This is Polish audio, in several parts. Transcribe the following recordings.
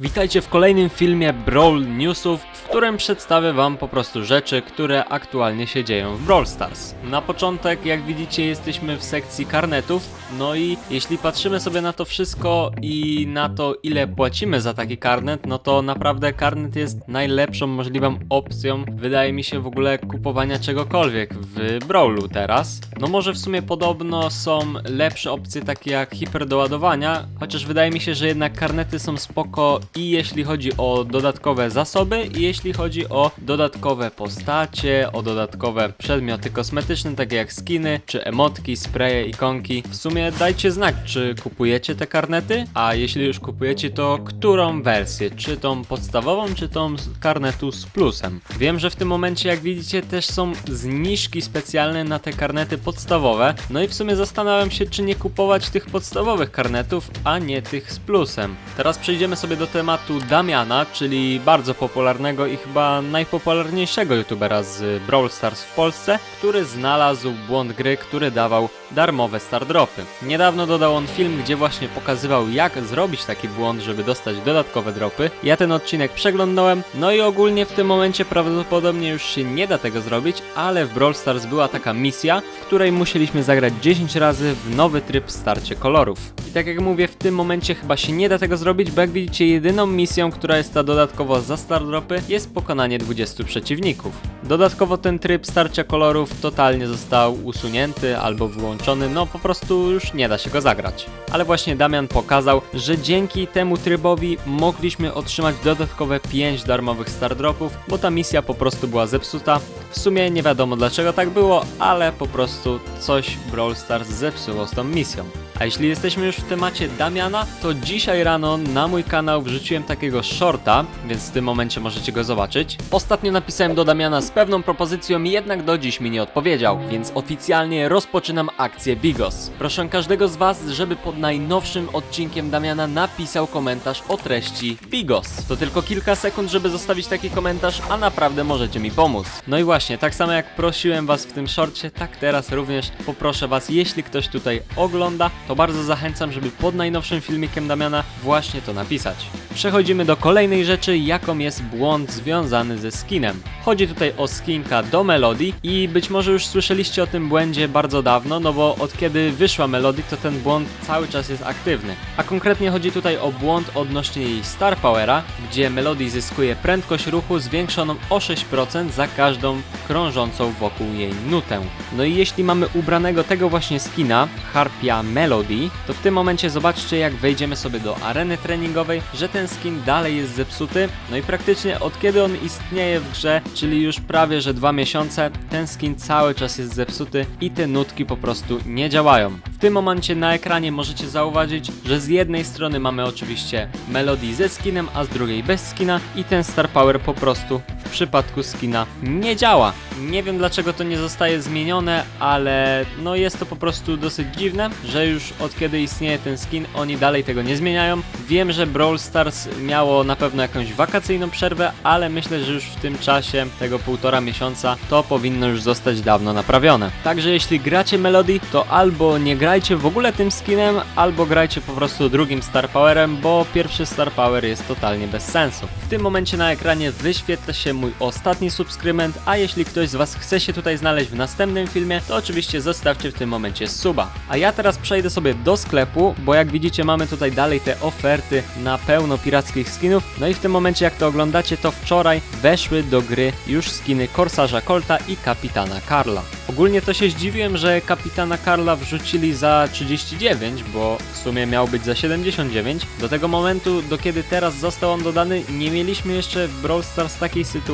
Witajcie w kolejnym filmie Brawl Newsów, w którym przedstawię wam po prostu rzeczy, które aktualnie się dzieją w Brawl Stars. Na początek, jak widzicie, jesteśmy w sekcji karnetów, no i jeśli patrzymy sobie na to wszystko i na to, ile płacimy za taki karnet, no to naprawdę karnet jest najlepszą możliwą opcją, wydaje mi się, w ogóle kupowania czegokolwiek w Brawlu teraz. No może w sumie podobno są lepsze opcje takie jak hiperdoładowania, chociaż wydaje mi się, że jednak karnety są spoko i jeśli chodzi o dodatkowe zasoby i jeśli chodzi o dodatkowe postacie, o dodatkowe przedmioty kosmetyczne takie jak skiny, czy emotki, spreje, ikonki. W sumie dajcie znać, czy kupujecie te karnety, a jeśli już kupujecie, to którą wersję? Czy tą podstawową, czy tą karnetu z plusem? Wiem, że w tym momencie, jak widzicie, też są zniżki specjalne na te karnety podstawowe, no i w sumie zastanawiam się, czy nie kupować tych podstawowych karnetów, a nie tych z plusem. Teraz przejdziemy sobie do tematu Damiana, czyli bardzo popularnego i chyba najpopularniejszego youtubera z Brawl Stars w Polsce, który znalazł błąd gry, który dawał darmowe stardropy. Niedawno dodał on film, gdzie właśnie pokazywał jak zrobić taki błąd, żeby dostać dodatkowe dropy. Ja ten odcinek przeglądałem, no i ogólnie w tym momencie prawdopodobnie już się nie da tego zrobić, ale w Brawl Stars była taka misja, w której musieliśmy zagrać 10 razy w nowy tryb starcie kolorów. I tak jak mówię, w tym momencie chyba się nie da tego zrobić, bo jak widzicie jedyną misją, która jest ta dodatkowo za stardropy jest pokonanie 20 przeciwników. Dodatkowo ten tryb starcia kolorów totalnie został usunięty albo wyłączony, no po prostu już nie da się go zagrać. Ale właśnie Damian pokazał, że dzięki temu trybowi mogliśmy otrzymać dodatkowe 5 darmowych stardropów, bo ta misja po prostu była zepsuta. W sumie nie wiadomo dlaczego tak było, ale po prostu coś Brawl Stars zepsuło z tą misją. A jeśli jesteśmy już w temacie Damiana, to dzisiaj rano na mój kanał wrzuciłem takiego shorta, więc w tym momencie możecie go zobaczyć. Ostatnio napisałem do Damiana z pewną propozycją, jednak do dziś mi nie odpowiedział, więc oficjalnie rozpoczynam akcję Bigos. Proszę każdego z Was, żeby pod najnowszym odcinkiem Damiana napisał komentarz o treści Bigos. To tylko kilka sekund, żeby zostawić taki komentarz, a naprawdę możecie mi pomóc. No i właśnie, tak samo jak prosiłem Was w tym shorcie, tak teraz również poproszę Was, jeśli ktoś tutaj ogląda, to bardzo zachęcam, żeby pod najnowszym filmikiem Damiana właśnie to napisać. Przechodzimy do kolejnej rzeczy, jaką jest błąd związany ze skinem. Chodzi tutaj o skinka do Melody i być może już słyszeliście o tym błędzie bardzo dawno, no bo od kiedy wyszła Melody, to ten błąd cały czas jest aktywny. A konkretnie chodzi tutaj o błąd odnośnie jej Star Powera, gdzie Melody zyskuje prędkość ruchu zwiększoną o 6% za każdą krążącą wokół jej nutę. No i jeśli mamy ubranego tego właśnie skina, Harpia To w tym momencie zobaczcie jak wejdziemy sobie do areny treningowej, że ten skin dalej jest zepsuty, no i praktycznie od kiedy on istnieje w grze, czyli już prawie że dwa miesiące, ten skin cały czas jest zepsuty i te nutki po prostu nie działają. W tym momencie na ekranie możecie zauważyć, że z jednej strony mamy oczywiście Melody ze skinem, a z drugiej bez skina i ten Star Power po prostu w przypadku skina nie działa. Nie wiem dlaczego to nie zostaje zmienione, ale no jest to po prostu dosyć dziwne, że już od kiedy istnieje ten skin, oni dalej tego nie zmieniają. Wiem, że Brawl Stars miało na pewno jakąś wakacyjną przerwę, ale myślę, że już w tym czasie, tego półtora miesiąca, to powinno już zostać dawno naprawione. Także jeśli gracie Melody, to albo nie grajcie w ogóle tym skinem, albo grajcie po prostu drugim Star Powerem, bo pierwszy Star Power jest totalnie bez sensu. W tym momencie na ekranie wyświetla się mój ostatni subskrybent, a jeśli ktoś z Was chce się tutaj znaleźć w następnym filmie, to oczywiście zostawcie w tym momencie suba. A ja teraz przejdę sobie do sklepu, bo jak widzicie mamy tutaj dalej te oferty na pełno pirackich skinów. No i w tym momencie jak to oglądacie, to wczoraj weszły do gry już skiny Korsarza Colta i Kapitana Karla. Ogólnie to się zdziwiłem, że Kapitana Karla wrzucili za 39, bo w sumie miał być za 79. Do tego momentu, do kiedy teraz został on dodany, nie mieliśmy jeszcze w Brawl Stars takiej sytuacji,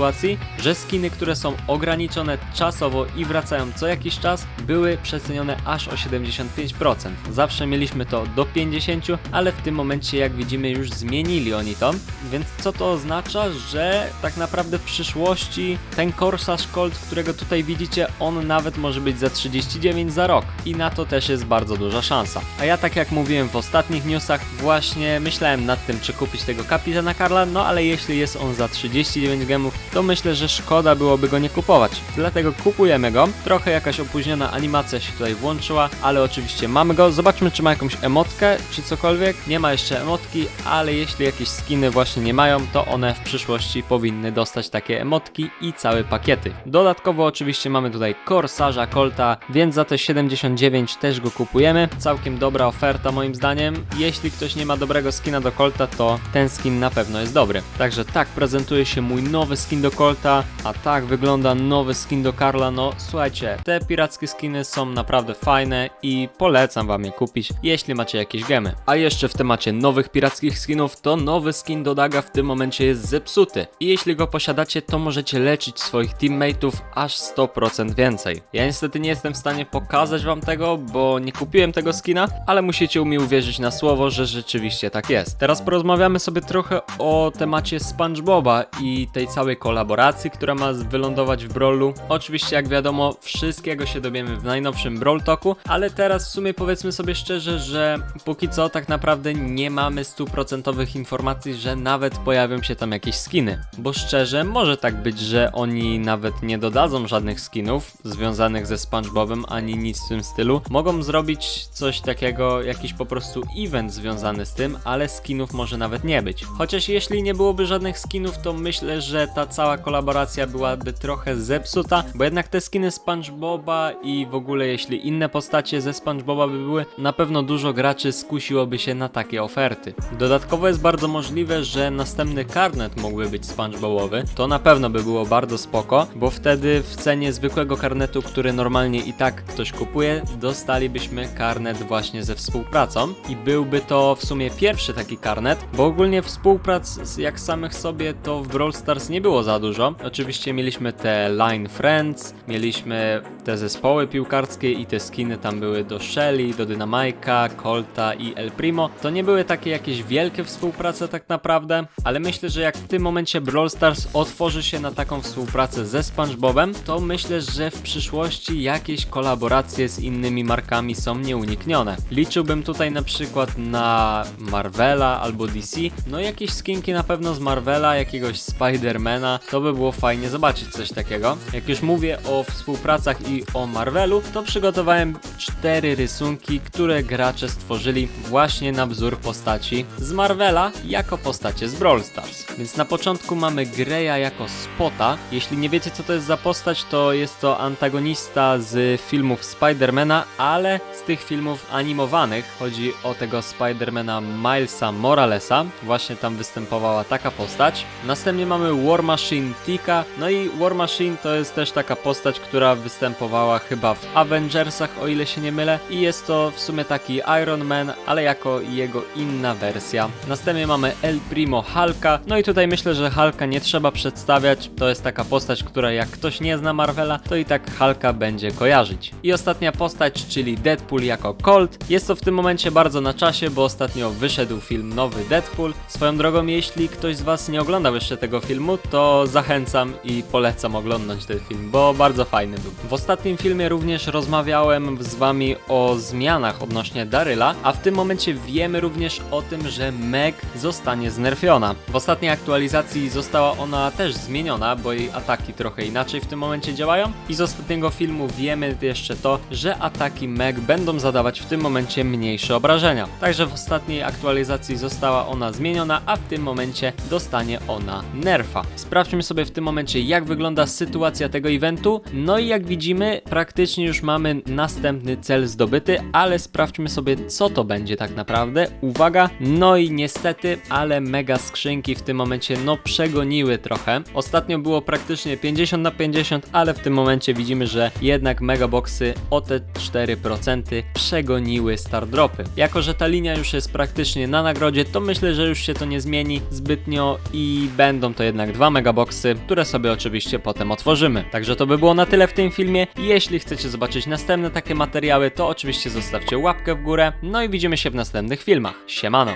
że skiny, które są ograniczone czasowo i wracają co jakiś czas, były przecenione aż o 75%. Zawsze mieliśmy to do 50, ale w tym momencie, jak widzimy, już zmienili oni to. Więc co to oznacza? Że tak naprawdę w przyszłości ten Corsarz Colt, którego tutaj widzicie, on nawet może być za 39 za rok. I na to też jest bardzo duża szansa. A ja tak jak mówiłem w ostatnich newsach, właśnie myślałem nad tym, czy kupić tego kapitana Karla, no ale jeśli jest on za 39 gemów, to myślę, że szkoda byłoby go nie kupować. Dlatego kupujemy go. Trochę jakaś opóźniona animacja się tutaj włączyła, ale oczywiście mamy go. zobaczmy czy ma jakąś emotkę, czy cokolwiek. Nie ma jeszcze emotki, ale jeśli jakieś skiny właśnie nie mają, to one w przyszłości powinny dostać takie emotki i całe pakiety. Dodatkowo oczywiście mamy tutaj Corsarza Colta, więc za te 79 też go kupujemy. Całkiem dobra oferta moim zdaniem. Jeśli ktoś nie ma dobrego skina do Colta, to ten skin na pewno jest dobry. Także tak prezentuje się mój nowy skin do Colta, a tak wygląda nowy skin do Karla. No słuchajcie, te pirackie skiny są naprawdę fajne i polecam wam je kupić, jeśli macie jakieś gemy. A jeszcze w temacie nowych pirackich skinów, to nowy skin do Daga w tym momencie jest zepsuty. I jeśli go posiadacie, to możecie leczyć swoich teammateów aż 100% więcej. Ja niestety nie jestem w stanie pokazać wam tego, bo nie kupiłem tego skina, ale musicie mi uwierzyć na słowo, że rzeczywiście tak jest. Teraz porozmawiamy sobie trochę o temacie SpongeBoba i tej całej kolaboracji, która ma wylądować w Brawlu. Oczywiście, jak wiadomo, wszystkiego się dowiemy w najnowszym Brawl Talku, ale teraz w sumie powiedzmy sobie szczerze, że póki co tak naprawdę nie mamy stuprocentowych informacji, że nawet pojawią się tam jakieś skiny. Bo szczerze, może tak być, że oni nawet nie dodadzą żadnych skinów związanych ze SpongeBobem ani nic w tym stylu. Mogą zrobić coś takiego, jakiś po prostu event związany z tym, ale skinów może nawet nie być. Chociaż jeśli nie byłoby żadnych skinów, to myślę, że ta cała kolaboracja byłaby trochę zepsuta, bo jednak te skiny SpongeBoba i w ogóle jeśli inne postacie ze SpongeBoba by były, na pewno dużo graczy skusiłoby się na takie oferty. Dodatkowo jest bardzo możliwe, że następny karnet mógłby być SpongeBobowy. To na pewno by było bardzo spoko, bo wtedy w cenie zwykłego karnetu, który normalnie i tak ktoś kupuje, dostalibyśmy karnet właśnie ze współpracą i byłby to w sumie pierwszy taki karnet, bo ogólnie współprac jak samych sobie to w Brawl Stars nie było za dużo. Oczywiście mieliśmy te Line Friends, mieliśmy te zespoły piłkarskie i te skiny tam były do Shelly, do Dynamajka, Colta i El Primo. To nie były takie jakieś wielkie współprace tak naprawdę, ale myślę, że jak w tym momencie Brawl Stars otworzy się na taką współpracę ze SpongeBobem, to myślę, że w przyszłości jakieś kolaboracje z innymi markami są nieuniknione. Liczyłbym tutaj na przykład na Marvela albo DC, no jakieś skinki na pewno z Marvela, jakiegoś Spidermana, to by było fajnie zobaczyć coś takiego. Jak już mówię o współpracach i o Marvelu, to przygotowałem cztery rysunki, które gracze stworzyli właśnie na wzór postaci z Marvela jako postacie z Brawl Stars. Więc na początku mamy Greya jako Spota. Jeśli nie wiecie co to jest za postać, to jest to antagonista z filmów Spidermana, ale z tych filmów animowanych chodzi o tego Spidermana Milesa Moralesa. Właśnie tam występowała taka postać. Następnie mamy War Machine Tika. No i War Machine to jest też taka postać, która występowała chyba w Avengersach, o ile się nie mylę. I jest to w sumie taki Iron Man, ale jako jego inna wersja. Następnie mamy El Primo Hulka. No i tutaj myślę, że Hulka nie trzeba przedstawiać. To jest taka postać, która jak ktoś nie zna Marvela, to i tak Hulka będzie kojarzyć. I ostatnia postać, czyli Deadpool jako Colt. Jest to w tym momencie bardzo na czasie, bo ostatnio wyszedł film nowy Deadpool. Swoją drogą, jeśli ktoś z Was nie oglądał jeszcze tego filmu, to zachęcam i polecam oglądać ten film, bo bardzo fajny był. W ostatnim filmie również rozmawiałem z Wami o zmianach odnośnie Daryla, a w tym momencie wiemy również o tym, że Meg zostanie znerfiona. W ostatniej aktualizacji została ona też zmieniona, bo jej ataki trochę inaczej w tym momencie działają i z ostatniego filmu wiemy jeszcze to, że ataki Meg będą zadawać w tym momencie mniejsze obrażenia. Także w ostatniej aktualizacji została ona zmieniona, a w tym momencie dostanie ona nerfa. Sprawdźmy sobie w tym momencie jak wygląda sytuacja tego eventu. No i jak widzimy, praktycznie już mamy następny cel zdobyty, ale sprawdźmy sobie co to będzie tak naprawdę. Uwaga, no i niestety, ale mega skrzynki w tym momencie no przegoniły trochę. Ostatnio było praktycznie 50 na 50, ale w tym momencie widzimy, że jednak megaboxy o te 4% przegoniły stardropy. Jako, że ta linia już jest praktycznie na nagrodzie, to myślę, że już się to nie zmieni zbytnio i będą to jednak dwa megaboxy, które sobie oczywiście potem otworzymy. Także to by było na tyle w tym filmie. Jeśli chcecie zobaczyć następne takie materiały, to oczywiście zostawcie łapkę w górę. No i widzimy się w następnych filmach. Siemano!